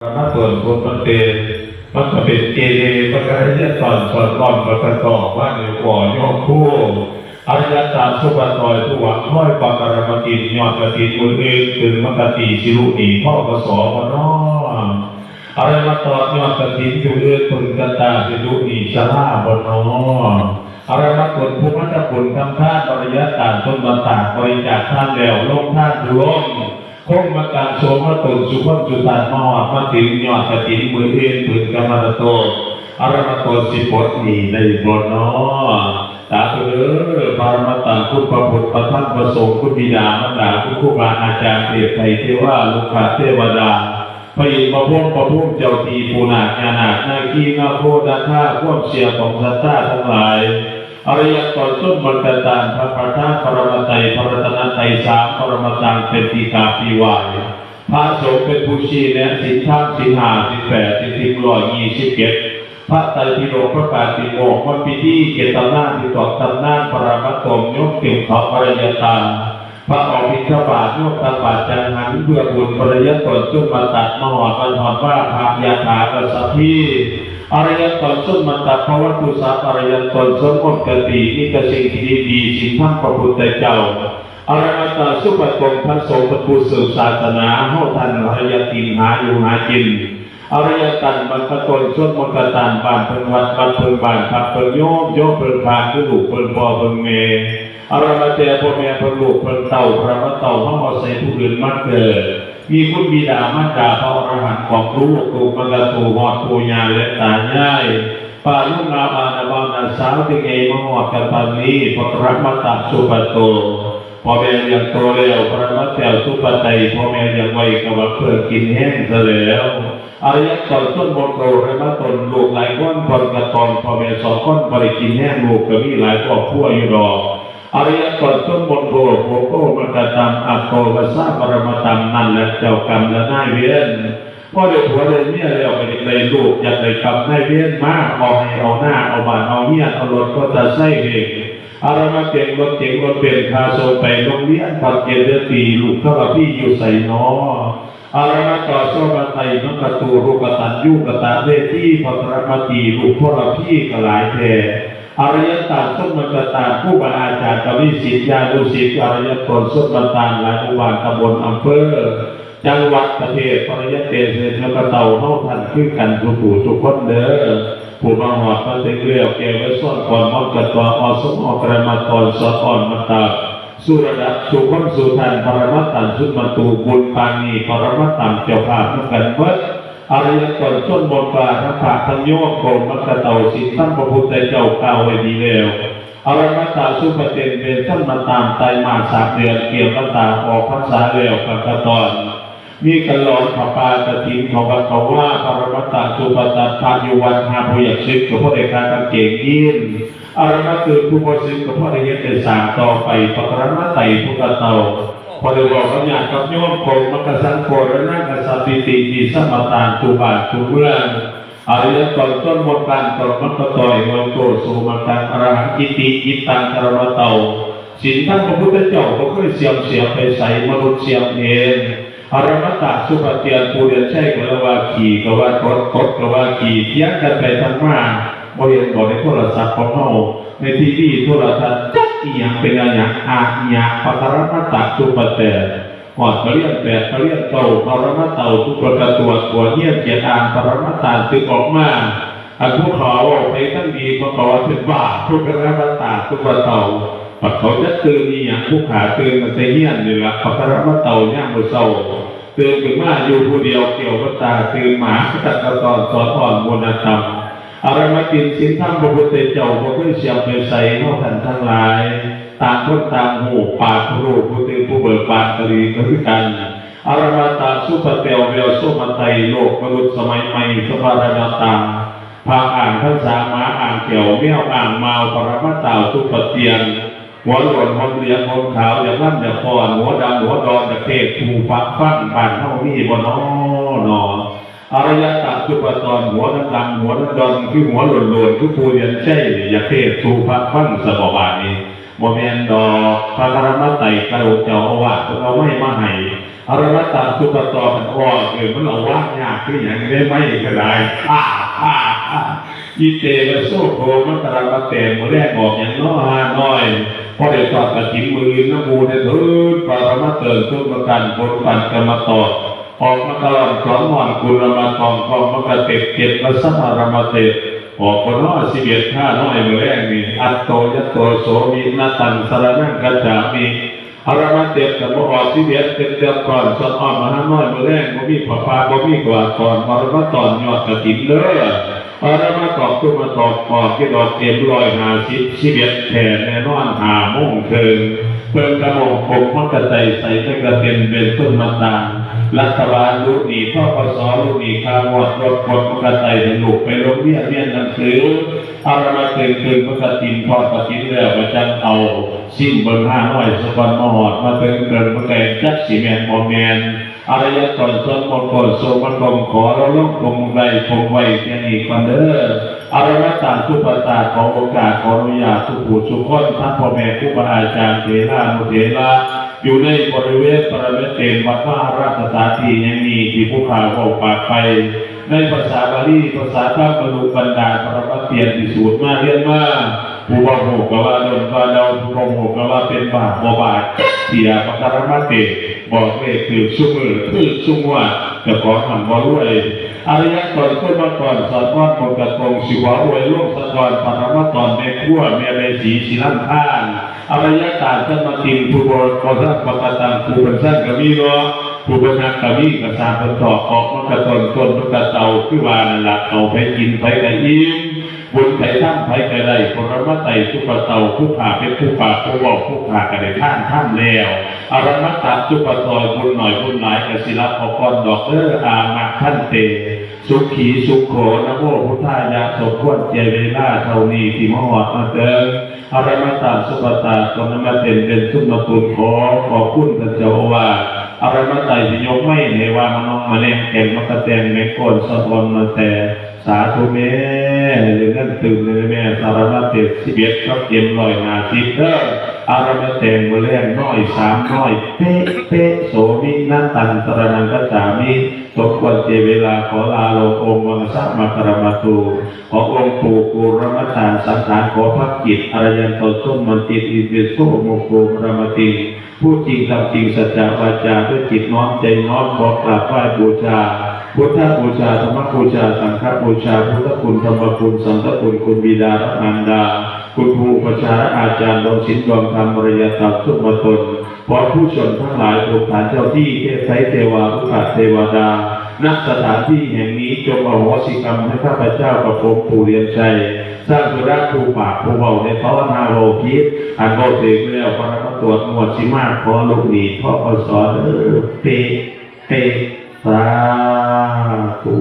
ถ้าส่วนคนมันเป็นมันก็เป็นเกเรมันก็ให้สอนสอนรอนมันก็ต่อว่าในหัวยอคู่อริยตาสุปตอยทุหวังห้อยปากรมกินยอดกติมือเองถึงมกติชิรุนีพ่อกสอมน้ออะไรมาต่อยอดกติอยู่เอื้อถึงกตาชิรุนีชลาบนน้ออะไรมากดภูมิจะผลทำท่านอริยตาต้นมาตาบริจาคท่านแล้วลงท่านรวม คงมาการโสมตุนสุขจุตานมาวัดมาถึงยอดกฐินมือเอ็นปืนกรรมะโตอารมะโตสิบทนีในบนนอสาธุเด้อบารมตังคุณพระพุทธพระท่านพระสงฆ์คุณบิดามารดาคุณครูบาอาจารย์เทพไทยเทวาลูกคาเทวดาพระอินทร์พระพุทธพระพุทธเจ้าทีปูนาญานาคนาคีนาโคดาท่าควบเสียของสัตตาทั้งหลาย อริยตนสุนบรรตานพระประธานปรมไตรพระรัตนไตรสามปรมตังเป็นตีกาปีวายพระสงฆ์เป็นผู้ชี้แนะสินทามสินหาสินแปดสินทิมร้อยยี่สิบเจ็ดพระไตรปิฎกพระกาติโมกข์วันพิธีเกตนาที่ตอกตำนานปรมัตถมยกถึงขอปริยตานพระออกพิฆบาทโยกตบาทจังหันเพื่อบุญปริยตนสุนมาตัดมหอดบรรทอนว่าพระยาถากสัพพี อรยตนสุนมันตภวตุสัพอริยตนสมมติตินิกสิ่งที่ดีดีสิ่งทั้งพระพุทธเจ้าอริยตสุปตงพระสงฆ์พระผู้สืบศาสนาเฮาทันอริยตินหาอยู่หากินอริยตันบรรพตนสุนมกตันบานเพิ่งวัดบันเพิ่งบานพักเพิ่งโยมโยมเพิ่งพานคือลูกเพิ่งพ่อเพิ่งเมอริยเตพ่อแม่เพิ่งลูกเพิ่งเต่าพระมเต่าเฮาเอาใส่ผู้อื่นมาเกิด มีคุณบิดามารดาพระอรหันต์ของลูกตูมกะตูหอดตูญาและตาย่ายปาลุนาบานาบานาสาวติเกมหอดกันปันนี้ปตรมัตตสุปโตพ่อแม่เลี้ยงโตแล้วพระมัตเตวสุปไตยพ่อแม่เลี้ยงไว้กับว่าเพื่อกินแห้งซะแล้วอริยตอนต้นบนโตเรมัตตนลูกหลายคนคนกระตอนพ่อแม่สองคนบริกินแห้งลูกก็มีหลายครอบครัวอยู่ดอก อริยกรต้นบนโบโภโกมกตามอัปโกวสาปรมตามนั่นและเจ้ากรรมและนายเวียนพ่อเด็กหัวเด็กเนี่ยแล้วไปในลูกอยากได้กรรมนายเวียนมาเอาให้เอาหน้าเอาบานเอาเนี่ยเอารถก็จะใส่เองอารมาเก่งรถเก่งรถเป็นคาโซไปโรงเรียนปักเกเดตีลูกเท่ากับพี่อยู่ใส่นออารมาต่อโซกไตนักตูรูกตันยุกตะเวทีพัทรมตีลูกพ่อพี่กหลายแท่ อริยตาสุนมตตาผู้บาอาจารย์กวิสิทธิานุสิทธิอริยตนสุนมตตาหลายอุบาลตำบลอำเภอจังหวัดประเทศปริยเตเสนกระเต่าเท่าทันขึ้นกันทุกผู้ทุกคนเด้อผู้มาหอดมาเต็งเกลียวเกวส่วนก่อนมักกะตัวอสมอกระมาตอนสะอ่อนมาตาสุระดับสุขมสุทันปรมัตตันสุนมาตูบุญปานีปรมัตตันเจ้าภาพกกันเบิด อริยตนชนบนฟ้าพระผากทั้งโยกโกมัคคเตาสิทธังพระพุทธเจ้าเก่าไว้ดีแล้วอรมัตตาสุปเตนเป็นท่านมาตามไตมาสามเดือนเกี่ยวกับตาออกพรรษาแล้วกับกตอนมีกันหลอนพระปาตะทินของพระเขาว่าปรมัตตาสุปตัตทานอยู่วันหาพยากชิกกับพระเอกาตังเก่งยินอรมัตคือผู้บริสุทธิ์กับพระเอกเตสามต่อไปปรมัตไตพุทธเตา พอได้บอกกับญาติกับโยมโคมักสังโคและนั่งกษัตริย์ติดีสมตานตุบาทตุเมืองอริยตนต้นบนการตรมัตตต่อยโยโตสุมาตังอรหังกิติกิตังกรมเตาสินท่านพระพุทธเจ้าก็เคยเสียมเสียไปใส่มนุษย์เสียมเองอรมัตตาสุปเตียนปูเรียนใช่กว่าขี่กว่ากดกดกว่าขี่เที่ยงกันไปทั้งมาบริเวณบอกในโทรศัพท์ของเราในทีวีโทรทัศน์ อีหยังเป็นอะไรอย่างอาอีหยังปะกรมัตตาสุปเตียนหอดมาเรียนแปดมาเรียนเก่าปรมาเต่าทุกประกาตัวตัวเฮียนเกียรตามปรมาตาตึกออกมาอันผู้ขาไปทั้งดีมาขอถึงบาททุกระมาตาทุกประเต่าปัดเขาจะตื่นนี่อย่างผู้ขาตื่นมาเฮียนนี่ละประมาเต่าย่างมือเศร้าตื่นขึ้นมาอยู่ผู้เดียวเกี่ยวกับตาตื่นหมาตัดกระตอนสอนอ่อนมนธรรม อะไรมากินสินธรรมพระพุทธเจ้าพระพุทธเสียงไปใส่เท่าทันทั้งหลายตางคนต่างหูปากรูปผู้ตื่นผู้เบิกบานกรีก็คือกันอารมาตาสุปเตวเวลสุมาไตโลกมนุษย์สมัยใหม่สภารณตามพาอ่านท่านสามาอ่านเกี่ยวเมี่ยวอ่านมาวปรมาตาสุปเตียนหัวหลวนหัวเหลียงหัวขาวอย่างนั่นอย่างพอนหัวดำหัวดอนจากเทศถูฟักฟันบานเท่านี้บนน้อหนอ อารยตาสุปตอนหัวดำหัวดอนคือหัวหลวนหลวนคือผู้เรียนใช่ยาเทศถูฟักฟันสบายนี้โมเมนดอกพระกรมไตรกระโดดเจ้าอาวาสเอาไม่มาให้อารวัตตาสุปตอันอ้อเออมันเอาว่างยากคืออย่างได้ไม่ก็ได้อ่าอ่าอ่าอีเตกโซโคมันตระมาเตมมือแรกออกอย่างน้อฮาน้อยพอเดี๋ยวตอดกระถิ่นมือน้ำมูเนี่ยถือปารมาเติมขึ้นมากันบนปันกรรมตอด ออกมาตลอดสอนหมอนกุลมาทองกองมากระเตกเจ็ดมาสัมารมาเตออกคนน้อยสิบเอ็ดห้าน้อยมือแรกนี่อัตโตยัตโตโสมีนาตังสารนังกัจจามีอารมาเต็มกับบ่ออกที่เดียดเต็มเต็มก่อนสอนอ่อนมาห้าน้อยมือแรกบ่มีผักปลาบ่มีกว่าก่อนอารมาตอนยอดกระถิ่นเลยอารมาตอกขึ้นมาตอกออกที่ดอกเต็มร้อยหาสิบสิบเอ็ดแผ่แน่นอนหาโม่งเทิงเพิ่มกระมงผมมันกระใสใส่กระเต็นเป็นต้นมาตาง รัฐบาลลูกหนีพ่อปสลูกหนีข้าวดรถคนมันกระใสให้ลูกไปโรงเรียนเรียนหนังสืออารมาเต็มคืนมันกระถิ่นทอดกระถิ่นแล้วมาจังเอาสิ้นบิ่งห้าน้อยสกอนมาหอดมาเติมเกินมาแก่จักสีแมนบอแมนอารยตอนสนมนก่อนโซมันกมขอเราลงคงไรคงไว้แค่นี้ก่อนเด้ออารยะตานทุปตาขอโอกาสขออนุญาตทุกผู้ทุกคนทั้งพ่อแม่ครูบาอาจารย์เถระมุเถระ อยู่ในบริเวณประเวณเต็มวัดว่าราชสาที่ยังมีที่ผู้ข่าวบอกปากไป ในภาษาบาลีภาษาพระบรรบรรดาปรมัตถ์เตียนที่สูตรมาเรียนมาผู้บ่หูก็ว่าโดนก็เดาผู้บ่หูก็ว่าเป็นบาปบ่บาปเสียปกรมาเตบอกเลขคือชุ่มือคือชุ่มว่าจะขอทำบ่รวยอริยก่อนขึ้นมาก่อนสอนว่าปกตรงสิวะอวยโลกสะกอนปรมาตอนในขั้วเมียเมสีศิลันท่าน อริยตาจะมากิน ผู้บริโภคสัปกตังผู้เป็นสั้นกับมีเนาะผู้เป็นนักวีกระซาป็นต่อออกมากระตนต้นมากระเตาคือว่านั่นละเอาไปกินไปกระยิ้มบุญไผ่ท่านไผ่กระไดคนรมาไตทุกกระเตาผู้ผ่าเป็นผู้ป่าผู้บอกผู้ผ่ากระไดท่านท่านแล้วอารมตัดจุปตอยบุญหน่อยบุญหลายกสิรับออกรดอกเอออามาท่านเตสุขีสุขโขนะโมพุทธายาสมควรเจเวลาเท่านี้ที่มหอดมาเติมอารมตัดสุปตาตนมาเต็นเป็นสุนมาตุนขอขอบคุณพระเจ้าว่า อะไรมาไต่สิยกไม่เนวามานองมาเล่นเก่งมากระเตงเมโกนสะทอนมาแต่สาธุเมหรือนั่นตื่นเลยแม่สารมาเต็ดสิบเอ็ดครับเต็มลอยนาทิเตอร์ อารมาเตงมาเล่นน้อยสามน้อยเป๊ะเป๊ะโสมินันตันสรนังกัจจามิตกวันเจเวลาขอลาโลกองค์วังสัมมาคารมาตูขอองค์ปู่กุรมตานสังขารขอพักจิตอรยันตส้มมันติอิเวสโมโกมรมติพูดจริงทำจริงสัจจะวาจาด้วยจิตน้อมใจน้อมขอกราบไหว้บูชา พุทธบูชาธรรมบูชาสังฆบูชาพุทธคุณธรรมคุณสังฆคุณคุณบิดาและมารดา คุณครูประชาอาจารย์ดวงศิลป์ดวงธรรมบริยธรรมทุกมตนขอผู้ชนทั้งหลายถูกฐานเจ้าที่เทพไทยเทวารุกขเทวดานักสถานที่แห่งนี้จงอโหสิกรรมให้ข้าพเจ้ากับผมผู้เรียนใจสร้างสุรักผู้ปากผู้เบาในภาวนาโลคิดอันโบเสกแล้วพระมาตรวจหมวดสิมาขอลูกหนีพ่ออสอนเออเปเป satu.